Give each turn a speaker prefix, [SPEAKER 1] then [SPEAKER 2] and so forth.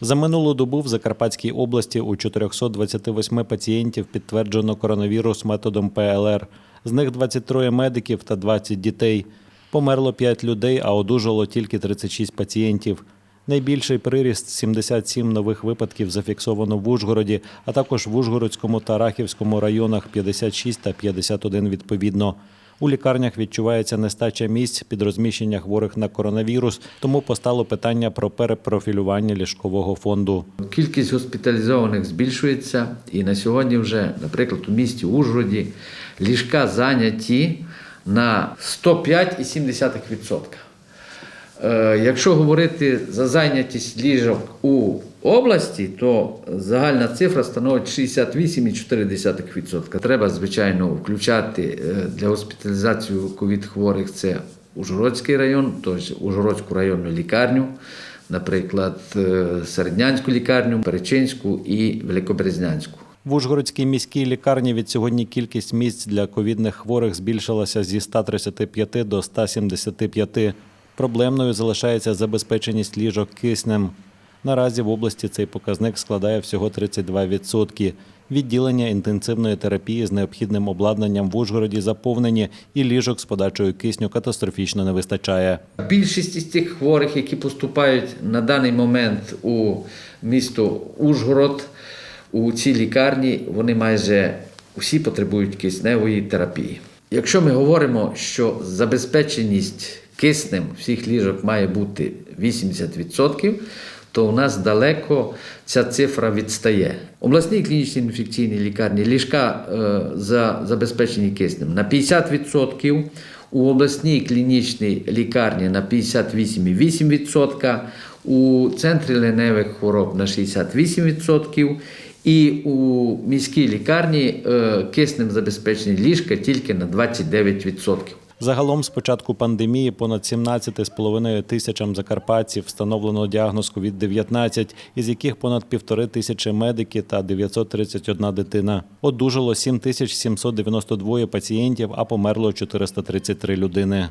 [SPEAKER 1] За минулу добу в Закарпатській області у 428 пацієнтів підтверджено коронавірус методом ПЛР. З них 23 медиків та 20 дітей. Померло 5 людей, а одужало тільки 36 пацієнтів. Найбільший приріст 77 нових випадків зафіксовано в Ужгороді, а також в Ужгородському та Рахівському районах 56 та 51 відповідно. У лікарнях відчувається нестача місць під розміщення хворих на коронавірус, тому постало питання про перепрофілювання ліжкового фонду.
[SPEAKER 2] Кількість госпіталізованих збільшується, і на сьогодні вже, наприклад, у місті Ужгороді ліжка зайняті на 105,7%. Е, Якщо говорити за зайнятість ліжок у області, то загальна цифра становить 68,4%. Треба, звичайно, включати е, для госпіталізації ковід-хворих це Ужгородський район, тобто Ужгородську районну лікарню, наприклад, е, Середнянську лікарню, Перечинську і Великобрезнянську.
[SPEAKER 1] В Ужгородській міській лікарні від сьогодні кількість місць для ковідних хворих збільшилася зі 135 до 175. Проблемною залишається забезпеченість ліжок киснем. Наразі в області цей показник складає всього 32%. Відділення інтенсивної терапії з необхідним обладнанням в Ужгороді заповнені, і ліжок з подачею кисню катастрофічно не вистачає.
[SPEAKER 2] Більшість із тих хворих, які поступають на даний момент у місто Ужгород, у цій лікарні, вони майже усі потребують кисневої терапії. Якщо ми говоримо, що забезпеченість киснем всіх ліжок має бути 80%, то у нас далеко ця цифра відстає. Обласній клінічній інфекційній лікарні ліжка е, за забезпечені киснем на 50%, у обласній клінічній лікарні на 58,8%, у центрі леневих хвороб на 68%, і у міській лікарні е, киснем забезпечені ліжка тільки на 29%.
[SPEAKER 1] Загалом з початку пандемії понад 17,5 тисячам закарпатців встановлено діагноз COVID-19, із яких понад півтори тисячі медики та 931 дитина. Одужало 7792 пацієнтів, а померло 433 людини.